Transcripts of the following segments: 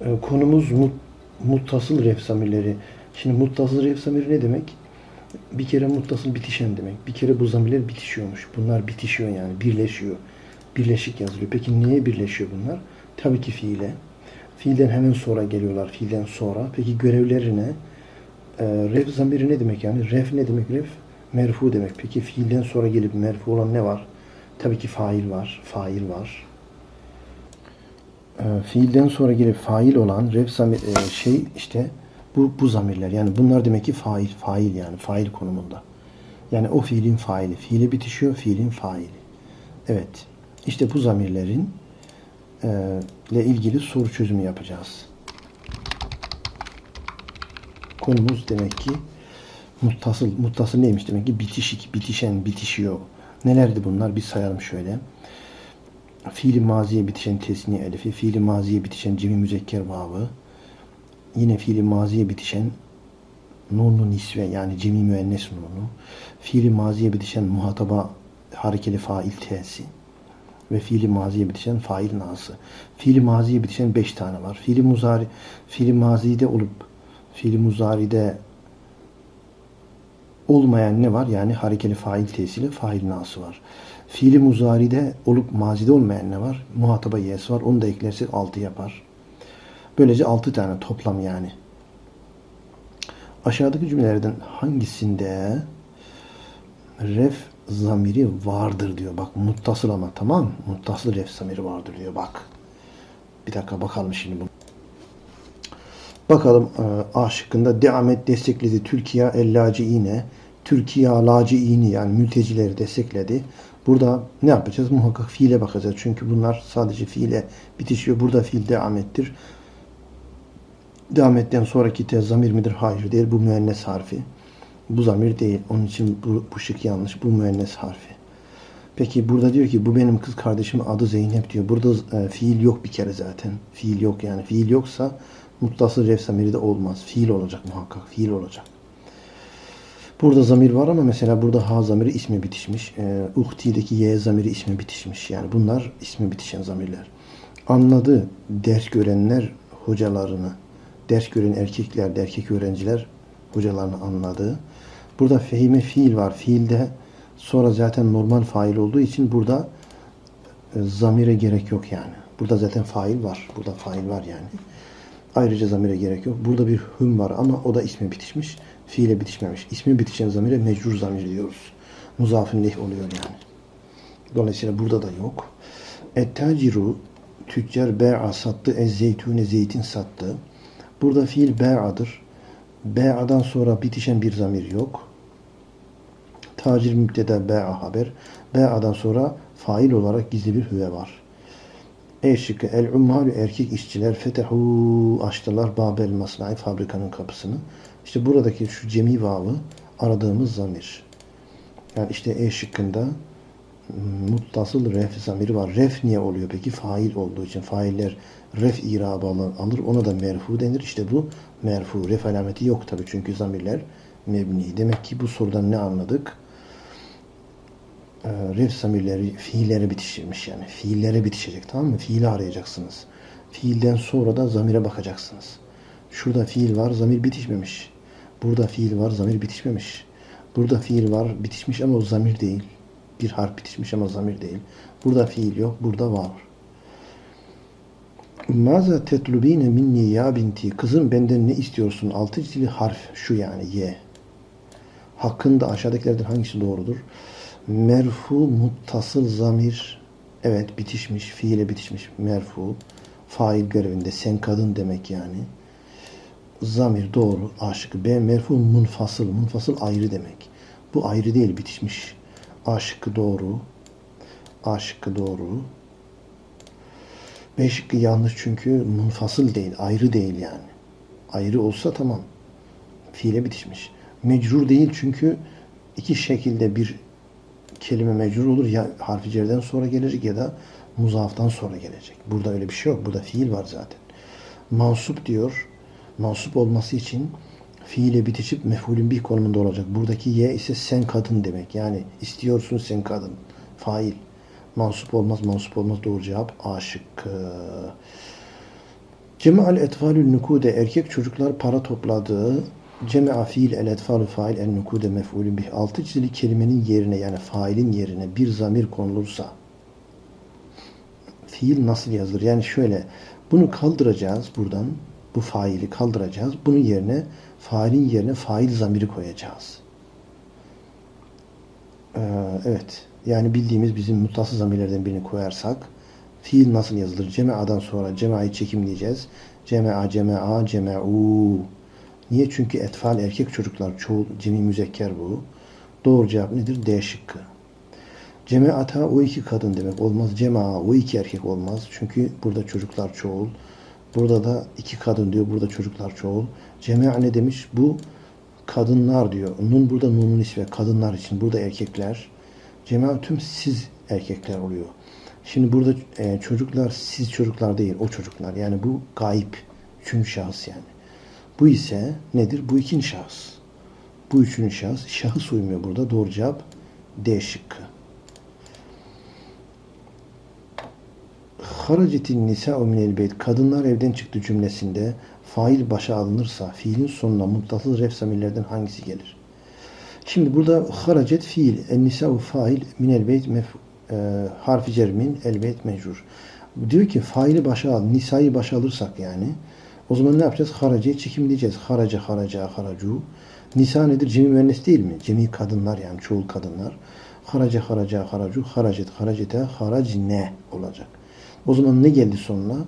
E, konumuz mut, muttasıl ref zamirleri. Şimdi muttasıl ref zamiri ne demek? Bir kere muttasıl bitişen demek. Bir kere bu zamirler bitişiyormuş. Bunlar bitişiyor yani birleşiyor. Birleşik yazılıyor. Peki niye birleşiyor bunlar? Tabii ki fiile. Fiilden hemen sonra geliyorlar. Fiilden sonra. Peki görevleri ne? E, ref zamiri ne demek yani? Ref ne demek ref? Merfu demek. Peki fiilden sonra gelip merfu olan ne var? Tabii ki fail var. Fail var. E, fiilden sonra gelip fail olan ref zamir, e, şey işte bu, bu zamirler. Yani bunlar demek ki fail. Fail yani. Fail konumunda. Yani o fiilin faili. Fiile bitişiyor. Fiilin faili. Evet. İşte bu zamirlerin e, ile ilgili soru çözümü yapacağız. Konumuz demek ki muttasıl. Muttasıl neymiş demek ki? Bitişik, bitişen, bitişiyor. Nelerdi bunlar? Bir sayalım şöyle. Fiili maziye bitişen tesniye elifi, fiili maziye bitişen cemi müzekker vavı, yine fiili maziye bitişen nunlu nisve yani cemi müennes nunu, fiili maziye bitişen muhataba harekeli fail t'si ve fiili maziye bitişen fail nası. Fiili maziye bitişen beş tane var. Fiili muzari, fiili mazide olup fiili muzaride olmayan ne var? Yani harekeli fail tesili fail nası var. Fiili muzaride olup mazide olmayan ne var? Muhataba yes var. Onu da eklersek 6 yapar. Böylece 6 tane toplam yani. Aşağıdaki cümlelerden hangisinde ref zamiri vardır diyor. Bak muttasıl ama tamam? Muttasıl ref zamiri vardır diyor. Bak. Bir dakika bakalım şimdi bunu. Bakalım e, A şıkkında deamet destekledi Türkiye ellaciine. Türkiye laciini yani mültecileri destekledi. Burada ne yapacağız? Muhakkak fiile bakacağız. Çünkü bunlar sadece fiile bitişiyor. Burada fiil deamettir. Deametten sonraki tez zamir midir? Hayır değil. Bu müennes harfi. Bu zamir değil. Onun için bu, bu şık yanlış. Bu müennes harfi. Peki burada diyor ki bu benim kız kardeşimin adı Zeynep diyor. Burada e, fiil yok bir kere zaten. Fiil yok yani. Fiil yoksa muttasıl ref zamiri de olmaz. Fiil olacak muhakkak. Fiil olacak. Burada zamir var ama mesela burada ha zamiri ismi bitişmiş. E, uhti'deki y zamiri ismi bitişmiş. Yani bunlar ismi bitişen zamirler. Anladı ders görenler hocalarını. Ders gören erkekler, erkek öğrenciler hocalarını anladı. Burada fehime fiil var. Fiilde sonra zaten normal fail olduğu için burada e, zamire gerek yok yani. Burada zaten fail var. Burada fail var yani. Ayrıca zamire gerek yok. Burada bir hüm var ama o da ismi bitişmiş. Fiile bitişmemiş. İsmi bitişen zamire mecrur zamir diyoruz. Muzafin leh oluyor yani. Dolayısıyla burada da yok. Et-taciru tüccar be'a sattı. Ez zeytune zeytin sattı. Burada fiil be'adır. Be'adan sonra bitişen bir zamir yok. Tacir mübdeda be'a haber. Be'adan sonra fail olarak gizli bir hüve var. E şıkkı el ummalu erkek işçiler fetehu açtılar babel masnai fabrikanın kapısını. İşte buradaki şu cemi vavı aradığımız zamir. Yani işte E şıkkında muttasıl ref zamiri var. Ref niye oluyor peki? Fail olduğu için. Failler ref irabı alır. Ona da merfu denir. İşte bu merfu. Ref alameti yok tabi çünkü zamirler mebni. Demek ki bu sorudan ne anladık? Ee, ref zamirleri fiillere bitişirmiş yani. Fiillere bitişecek tamam mı? Fiili arayacaksınız. Fiilden sonra da zamire bakacaksınız. Şurada fiil var, zamir bitişmemiş. Burada fiil var, zamir bitişmemiş. Burada fiil var, bitişmiş ama o zamir değil. Bir harf bitişmiş ama zamir değil. Burada fiil yok, burada var. Maza tetlubine minni ya binti. Kızım benden ne istiyorsun? Altı çizili harf şu yani ye. Hakkında aşağıdakilerden hangisi doğrudur? Merfu muttasıl zamir. Evet bitişmiş, fiile bitişmiş merfu. Fail görevinde sen kadın demek yani. Zamir doğru. A. B merfu munfasıl. Munfasıl ayrı demek. Bu ayrı değil bitişmiş. A doğru. A doğru. B şıkkı yanlış çünkü munfasıl değil. Ayrı değil yani. Ayrı olsa tamam. Fiile bitişmiş. Mecrur değil çünkü iki şekilde bir kelime mecrur olur. Ya harfi cerden sonra gelecek ya da muzaftan sonra gelecek. Burada öyle bir şey yok. Burada fiil var zaten. Mansup diyor. Mansup olması için fiile bitişip mef'ulün bir konumunda olacak. Buradaki ye ise sen kadın demek. Yani istiyorsun sen kadın. Fail. Mansup olmaz, mansup olmaz. Doğru cevap A şıkkı. Cema'al etfalül nukude erkek çocuklar para topladığı Cema'a fiil el etfalu fail el nukude mef'ulün bih. Altı çizili kelimenin yerine yani failin yerine bir zamir konulursa fiil nasıl yazılır? Yani şöyle bunu kaldıracağız buradan. Bu faili kaldıracağız. Bunun yerine failin yerine fail zamiri koyacağız. Ee, evet. Yani bildiğimiz bizim mutlası zamirlerden birini koyarsak fiil nasıl yazılır? Cema'dan sonra cema'yı çekimleyeceğiz. Cema'a, cema'a, cema'u. Niye? Çünkü etfal erkek çocuklar çoğul, cemi müzekker bu. Doğru cevap nedir? D şıkkı. Cemaata o iki kadın demek olmaz. Cema'a o iki erkek olmaz. Çünkü burada çocuklar çoğul. Burada da iki kadın diyor. Burada çocuklar çoğul. Cema'a ne demiş? Bu kadınlar diyor. Nun burada nunun ismi kadınlar için. Burada erkekler. Cema'a tüm siz erkekler oluyor. Şimdi burada e, çocuklar siz çocuklar değil. O çocuklar. Yani bu gayip. Üçüncü şahıs yani. Bu ise nedir? Bu ikinci şahıs. Bu üçüncü şahıs. Şahıs uymuyor burada. Doğru cevap D şıkkı. Haracetin nisa'u minel beyt. Kadınlar evden çıktı cümlesinde fail başa alınırsa fiilin sonuna muttasıl ref zamirlerden hangisi gelir? Şimdi burada haracet fiil, en nisa'u fail minel beyt e, harfi cermin el beyt mecrur. Diyor ki faili başa al, nisa'yı başa alırsak yani o zaman ne yapacağız? Haracayı çekimleyeceğiz. Haraca, haraca, haracu. Nisa nedir? Cemi müennes değil mi? Cemi kadınlar yani çoğul kadınlar. Haraca, haraca, haracu, haracet, haracete, haracine olacak. O zaman ne geldi sonuna?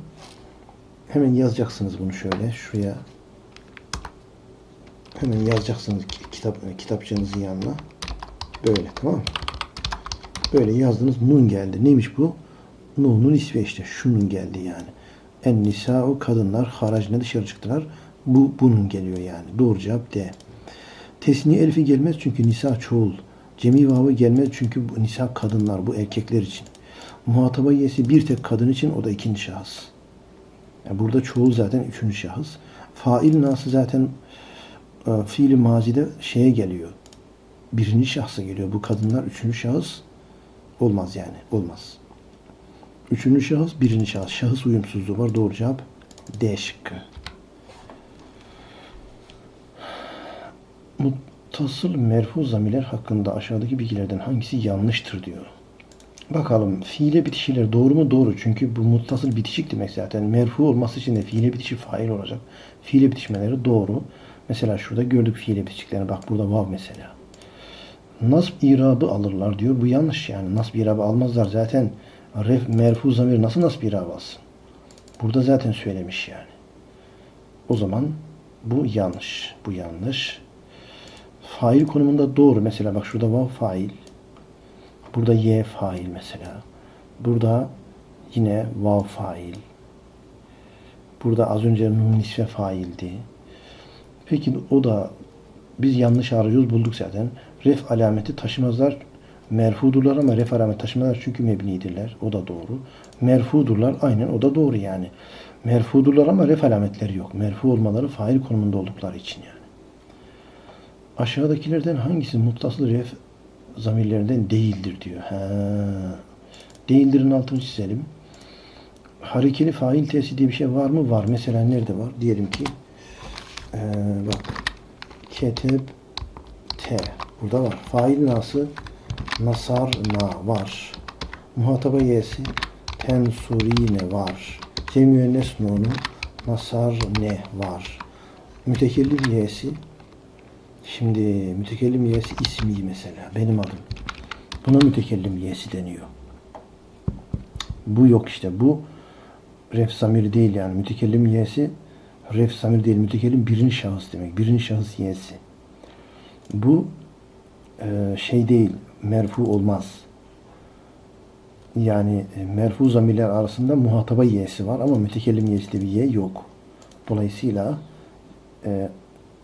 Hemen yazacaksınız bunu şöyle şuraya. Hemen yazacaksınız kitap kitapçığınızın yanına. Böyle tamam mı? Böyle yazdınız nun geldi. Neymiş bu? Nun'un ismi işte. Şunun geldi yani. En nisa o kadınlar haracına dışarı çıktılar. Bu bunun geliyor yani. Doğru cevap D. Tesniye elifi gelmez çünkü nisa çoğul. Cemi vavı gelmez çünkü bu nisa kadınlar. Bu erkekler için. Muhataba yesi bir tek kadın için o da ikinci şahıs. Yani burada çoğul zaten üçüncü şahıs. Fail nası zaten e, fiili mazide şeye geliyor. Birinci şahsa geliyor. Bu kadınlar üçüncü şahıs olmaz yani. Olmaz. Üçüncü şahıs, birinci şahıs. Şahıs uyumsuzluğu var. Doğru cevap D şıkkı. Muttasıl merfu zamirler hakkında aşağıdaki bilgilerden hangisi yanlıştır diyor. Bakalım fiile bitişiler doğru mu? Doğru. Çünkü bu muttasıl bitişik demek zaten. Merfu olması için de fiile bitişi fail olacak. Fiile bitişmeleri doğru. Mesela şurada gördük fiile bitişiklerini. Bak burada vav mesela. Nasb irabı alırlar diyor. Bu yanlış yani. Nasb irabı almazlar. Zaten ref, merfu zamir nasıl nasb irabı alsın? Burada zaten söylemiş yani. O zaman bu yanlış. Bu yanlış. Fail konumunda doğru. Mesela bak şurada vav fail. Burada y fail mesela. Burada yine vav fail. Burada az önce nun nisfe faildi. Peki o da biz yanlış arıyoruz bulduk zaten. Ref alameti taşımazlar. Merfudurlar ama ref alameti taşımazlar çünkü mebnidirler. O da doğru. Merfudurlar aynen o da doğru yani. Merfudurlar ama ref alametleri yok. Merfu olmaları fail konumunda oldukları için yani. Aşağıdakilerden hangisi muttasıl ref zamirlerinden değildir diyor. Ha. Değildirin altını çizelim. Harekeli fail tesi diye bir şey var mı? Var. Mesela nerede var? Diyelim ki ee, bak keteb t burada var. Fail nasıl? Nasar na var. Muhataba y'si tensurine var. Cem müennes nunu nasar ne var. Mütekellim y'si Şimdi mütekellim yesi ismi mesela. Benim adım. Buna mütekellim yesi deniyor. Bu yok işte. Bu ref zamiri değil yani. Mütekellim yesi ref zamiri değil. Mütekellim birinci şahıs demek. Birinci şahıs yesi. Bu e, şey değil. Merfu olmaz. Yani e, merfu zamirler arasında muhataba yesi var ama mütekellim yesi de bir ye yok. Dolayısıyla e,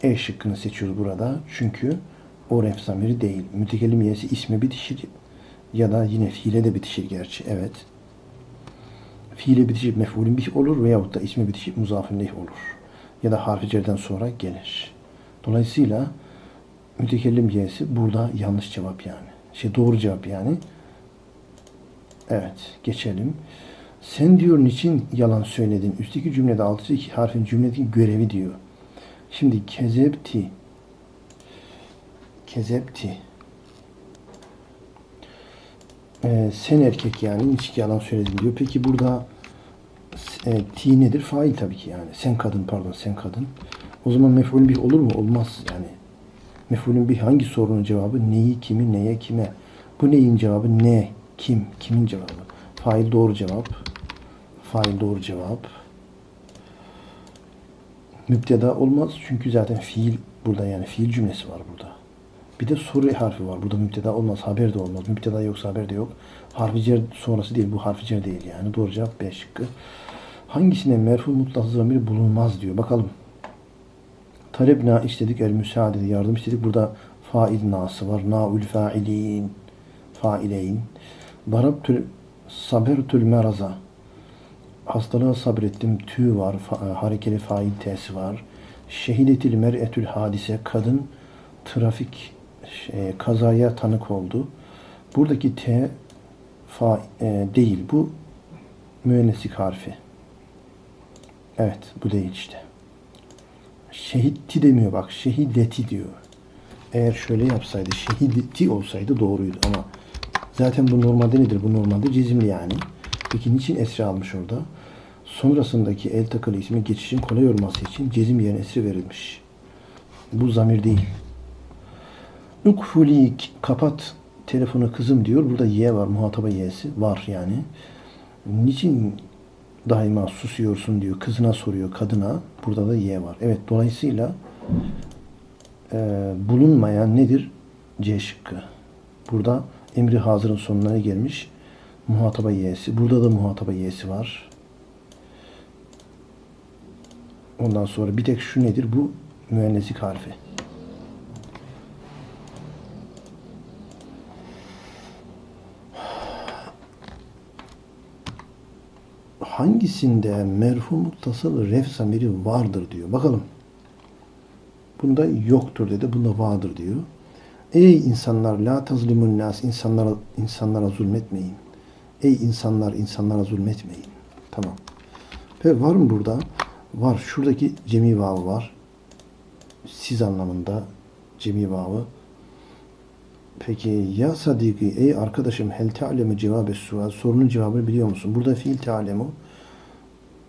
e şıkkını seçiyoruz burada. Çünkü o ref zamiri değil. Mütekellim yesi isme bitişir ya da yine fiile de bitişir gerçi. Evet. Fiile bitişir mef'ulün bih olur veyahut da isme bitişir muzafın leh olur. Ya da harfi cerden sonra gelir. Dolayısıyla mütekellim yesi burada yanlış cevap yani. Şey doğru cevap yani. Evet. Geçelim. Sen diyor niçin yalan söyledin? Üstteki cümlede altıncı iki harfin cümledeki görevi diyor. Şimdi kezepti. Kezepti. Ee, sen erkek yani niçin yalan söyledin diyor. Peki burada e, ti nedir? Fail tabii ki yani. Sen kadın pardon sen kadın. O zaman mef'ul bir olur mu? Olmaz yani. Mef'ulün bir hangi sorunun cevabı? Neyi, kimi, neye, kime? Bu neyin cevabı? Ne, kim, kimin cevabı? Fail doğru cevap. Fail doğru cevap. Müpteda olmaz çünkü zaten fiil burada yani fiil cümlesi var burada. Bir de soru harfi var. Burada müpteda olmaz. Haber de olmaz. Müpteda yoksa haber de yok. Harfi cer sonrası değil. Bu harfi cer değil yani. Doğru cevap B şıkkı. Hangisine merfu mutlak zamiri bulunmaz diyor. Bakalım. Talebna istedik el müsaade yardım istedik. Burada fail nası var. Naul failin faileyn. Darabtül sabertül meraza. Hastalığa sabrettim. Tü var. Fa, harekeli fail t'si var. Şehidetil mer'etül hadise. Kadın trafik e, kazaya tanık oldu. Buradaki T fa, e, değil. Bu müennesik harfi. Evet. Bu değil işte. Şehitti demiyor bak. Şehideti diyor. Eğer şöyle yapsaydı şehideti olsaydı doğruydu ama zaten bu normalde nedir? Bu normalde cezimli yani. Peki niçin esri almış orada? Sonrasındaki el takılı ismi geçişin kolay olması için cezim yerine esri verilmiş. Bu zamir değil. Ukfulik kapat telefonu kızım diyor. Burada ye var. Muhataba y'si var yani. Niçin daima susuyorsun diyor. Kızına soruyor. Kadına. Burada da ye var. Evet dolayısıyla e, bulunmayan nedir? C şıkkı. Burada emri hazırın sonuna gelmiş? Muhataba y'si. Burada da muhataba y'si var. Ondan sonra bir tek şu nedir? Bu müennesik harfi. hangisinde merfu muttasıl ref zamiri vardır diyor. Bakalım. Bunda yoktur dedi. Bunda vardır diyor. Ey insanlar la tazlimun nas insanlara insanlara zulmetmeyin. Ey insanlar insanlara zulmetmeyin. Tamam. Ve var mı burada? Var. Şuradaki cemi vavı var. Siz anlamında cemi vavı. Peki ya sadiki ey arkadaşım hel te'alemu cevabe sual sorunun cevabını biliyor musun? Burada fiil te'alemu.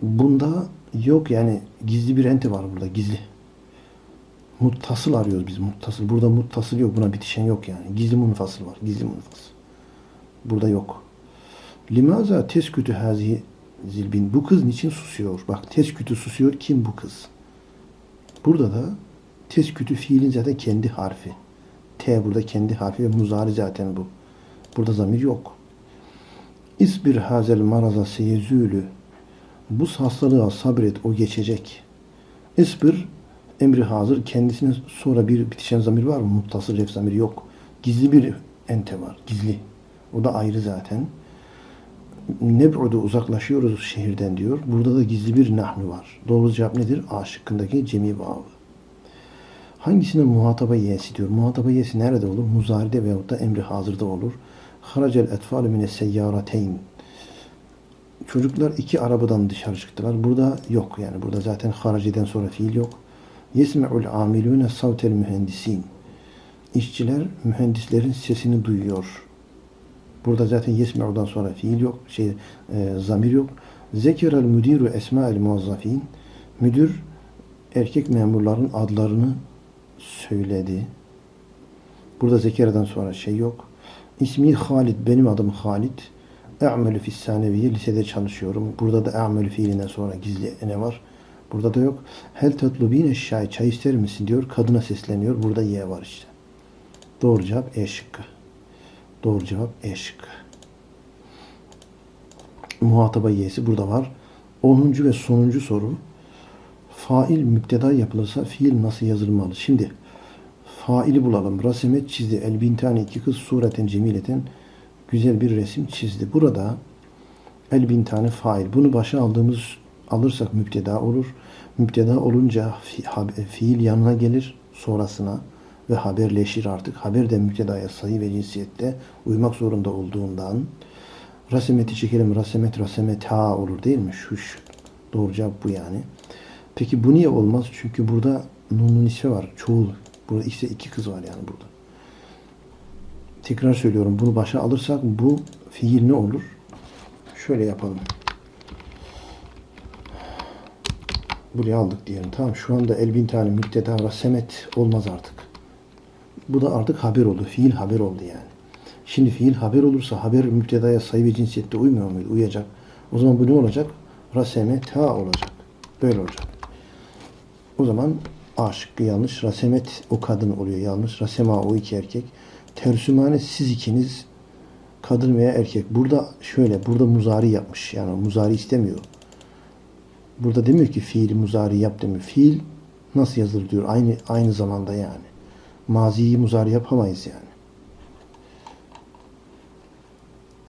Bunda yok yani gizli bir ente var burada gizli. Muttasıl arıyoruz biz muttasıl. Burada muttasıl yok. Buna bitişen yok yani. Gizli munfasıl var. Gizli munfasıl. Burada yok. Limaza teskütü hazi zilbin. Bu kız niçin susuyor? Bak teskütü susuyor. Kim bu kız? Burada da teskütü fiilin zaten kendi harfi. T burada kendi harfi ve muzari zaten bu. Burada zamir yok. İsbir hazel maraza seyezülü. Bu hastalığa sabret o geçecek. İsbir emri hazır. Kendisine sonra bir bitişen zamir var mı? Muttasıl ref zamiri yok. Gizli bir ente var. Gizli. O da ayrı zaten. Neb'udu uzaklaşıyoruz şehirden diyor. Burada da gizli bir nahnu var. Doğru cevap nedir? A şıkkındaki cemi vavı. Hangisine muhataba yesi diyor? Muhataba yesi nerede olur? Muzaride veyahut da emri hazırda olur. Haracel etfalu mine seyyarateyn. Çocuklar iki arabadan dışarı çıktılar. Burada yok yani. Burada zaten haraciden sonra fiil yok. Yesme'ul amilune savtel mühendisin. İşçiler mühendislerin sesini duyuyor. Burada zaten yesme'udan sonra fiil yok. Şey, e, zamir yok. Zekerel müdiru esma'el muazzafin. Müdür erkek memurların adlarını söyledi. Burada zekereden sonra şey yok. İsmi Halid. Benim adım Halid. E'melü fissaneviye. Lisede çalışıyorum. Burada da e'melü fiilinden sonra gizli ne var? Burada da yok. Hel tatlubine şay. Çay ister misin diyor. Kadına sesleniyor. Burada ye var işte. Doğru cevap E şıkkı. Doğru cevap E şıkkı. Muhataba y'si burada var. 10. ve sonuncu soru. Fail müpteda yapılırsa fiil nasıl yazılmalı? Şimdi faili bulalım. Rasemet çizdi. El bintani iki kız sureten cemileten güzel bir resim çizdi. Burada el bintani fail. Bunu başa aldığımız alırsak müpteda olur. Müpteda olunca fi, fiil yanına gelir sonrasına ve haberleşir artık. Haber de müptedaya sayı ve cinsiyette uymak zorunda olduğundan Rasemeti çekelim. Rasemet, rasemet ha olur değil mi? Şu, şu. Doğru cevap bu yani. Peki bu niye olmaz? Çünkü burada nunun ismi var. Çoğul. Burada işte iki kız var yani burada. Tekrar söylüyorum. Bunu başa alırsak bu fiil ne olur? Şöyle yapalım. Buraya aldık diyelim. Tamam şu anda el bin tane müpteda rasemet olmaz artık. Bu da artık haber oldu. Fiil haber oldu yani. Şimdi fiil haber olursa haber müptedaya sayı ve cinsiyette uymuyor muydu? Uyacak. O zaman bu ne olacak? Raseme ta olacak. Böyle olacak. O zaman A yanlış. Rasemet o kadın oluyor yanlış. Rasema o iki erkek. Tersümane siz ikiniz kadın veya erkek. Burada şöyle burada muzari yapmış. Yani muzari istemiyor. Burada demiyor ki fiili muzari yap demiyor. Fiil nasıl yazılır diyor. Aynı aynı zamanda yani. Maziyi muzari yapamayız yani.